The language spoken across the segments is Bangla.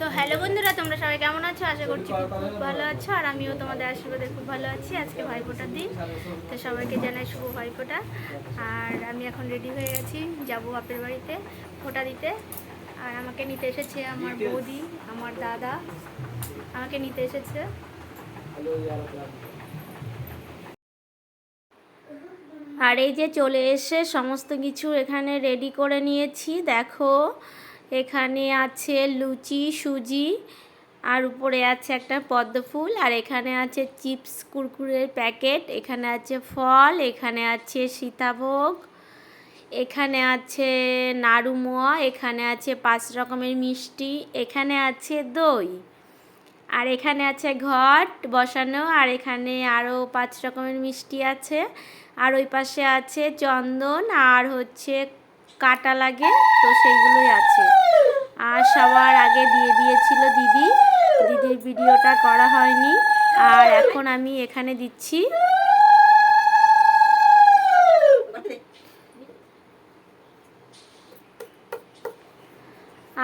তো হ্যালো বন্ধুরা, তোমরা সবাই কেমন আছো? আশা করছি খুব ভালো আছো, আর আমিও তোমাদের আশীর্বাদে খুব ভালো আছি আজকে ভাইফোঁটার দিন। তো সবাইকে জানাই শুভ ভাইফোঁটা। আর আমি এখন রেডি হয়ে গেছি, যাব বাপের বাড়িতে ফোঁটা দিতে। আর আমাকে নিতে এসেছে আমার বৌদি, আমার দাদা, আমাকে নিতে এসেছে। আর এই যে চলে এসে সমস্ত কিছু এখানে রেডি করে নিয়েছি, দেখো। এখানে আছে লুচি, সুজি, আর উপরে আছে একটা পদ্ম ফুল, আর এখানে আছে চিপস কুরকুরের প্যাকেট, এখানে আছে ফল, এখানে আছে সীতাভোগ, এখানে আছে নাড়ুমোয়া, এখানে আছে পাঁচ রকমের মিষ্টি, এখানে আছে দই, আর এখানে আছে ঘট বসানো, আর এখানে আরও পাঁচ রকমের মিষ্টি আছে, আর ওই পাশে আছে চন্দন, আর হচ্ছে কাটা লাগে, তো সেইগুলোই আছে। আর সবার আগে দিয়ে দিয়েছিল দিদি। দিদির ভিডিওটা করা হয়নি। আর এখন আমি এখানে দিচ্ছি।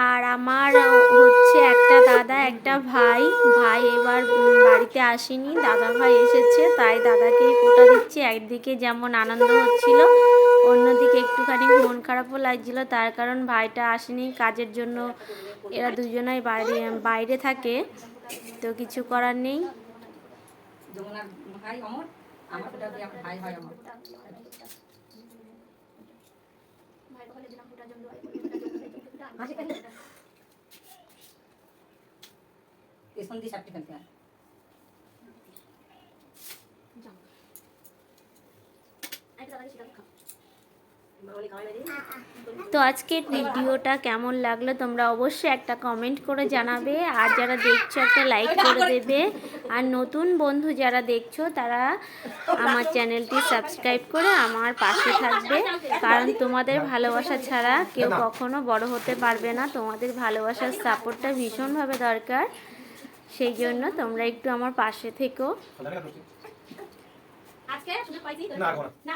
আর আমার হচ্ছে একটা দাদা, একটা ভাই। ভাই এবার বাড়িতে আসেনি। দাদা ভাই এসেছে, তাই দাদাকে ফোটা দিচ্ছি। একদিকে যেমন আনন্দ হচ্ছিল অন্যদিকে একটুখানি মন খারাপও লাগছিল, তার কারণ ভাইটা আসেনি কাজের জন্য। এরা দুজনাই বাইরে বাইরে থাকে, তো কিছু করার নেই। ভাই অমর আমার তো আজকের ভিডিওটা কেমন লাগল তোমরা অবশ্যই একটা কমেন্ট করে জানাবে। আর যারা দেখছ একটা লাইক করে দেবে। আর নতুন বন্ধু যারা দেখছ তারা আমার চ্যানেলটি সাবস্ক্রাইব করে আমার পাশে থাকবে। কারণ তোমাদের ভালোবাসা ছাড়া কেউ কখনো বড় হতে পারবে না। তোমাদের ভালোবাসার সাপোর্টটা ভীষণভাবে দরকার। সেই জন্য তোমরা একটু আমার পাশে থেকো। আজকে? না, রাখব না। না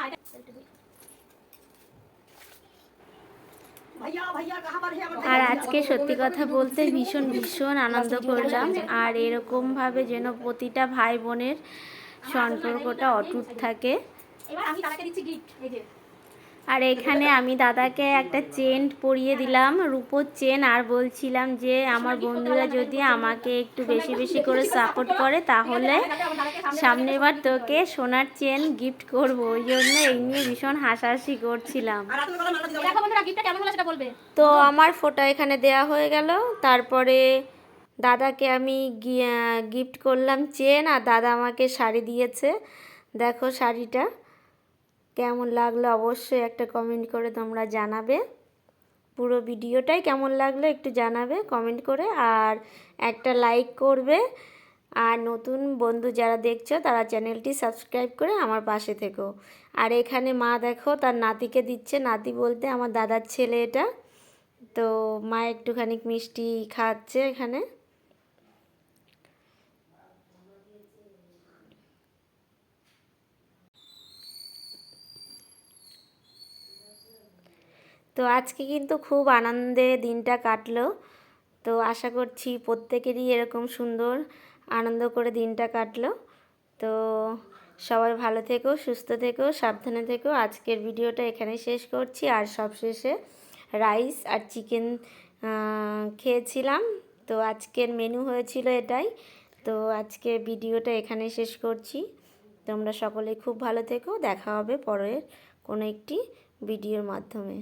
আর আজকে সত্যি কথা বলতে ভীষণ ভীষণ আনন্দ করলাম। আর এরকমভাবে যেন প্রতিটা ভাই বোনের সম্পর্কটা অটুট থাকে। এবার আমি দিচ্ছি গিফট এই যে। আর এখানে আমি দাদাকে একটা চেন পরিয়ে দিলাম রূপোর চেন আর বলছিলাম যে আমার বন্ধুরা যদি আমাকে একটু বেশি বেশি করে সাপোর্ট করে তাহলে সামনের বার তোকে সোনার চেন গিফট করব। ওই জন্য এই নিয়ে ভীষণ হাসাহাসি করছিলাম। তো আমার ফোটো এখানে দেয়া হয়ে গেল। তারপরে দাদাকে আমি গিফট করলাম চেন আর দাদা আমাকে শাড়ি দিয়েছে। দেখো শাড়িটা। কেমন লাগল অবশ্যই একটা কমেন্ট করে তোমরা জানাবে। পুরো ভিডিওটাই কেমন লাগল একটু জানাবে কমেন্ট করে আর একটা লাইক করবে। আর নতুন বন্ধু যারা দেখছ তারা চ্যানেলটি সাবস্ক্রাইব করে আমার পাশে থেকো। আর এখানে মা দেখো তার নাতিকে দিচ্ছে। নাতি বলতে আমার দাদার ছেলে এটা। তো মা একটুখানি মিষ্টি খাচ্ছে এখানে। তো আজকে কিন্তু খুব আনন্দে দিনটা কাটলো। তো আশা করছি প্রত্যেকেরই এরকম সুন্দর, আনন্দ করে দিনটা কাটলো। তো সবাই ভালো থেকো, সুস্থ থেকো, সাবধানে থেকো। আজকের ভিডিওটা এখানে শেষ করছি। আর সব শেষে রাইস আর চিকেন খেয়েছিলাম। তো আজকের মেনু হয়েছিল এটাই। তো আজকে ভিডিওটা এখানে শেষ করছি। তোমরা সকলে খুব ভালো থেকো। দেখা হবে পরের কোনো একটি ভিডিওর মাধ্যমে।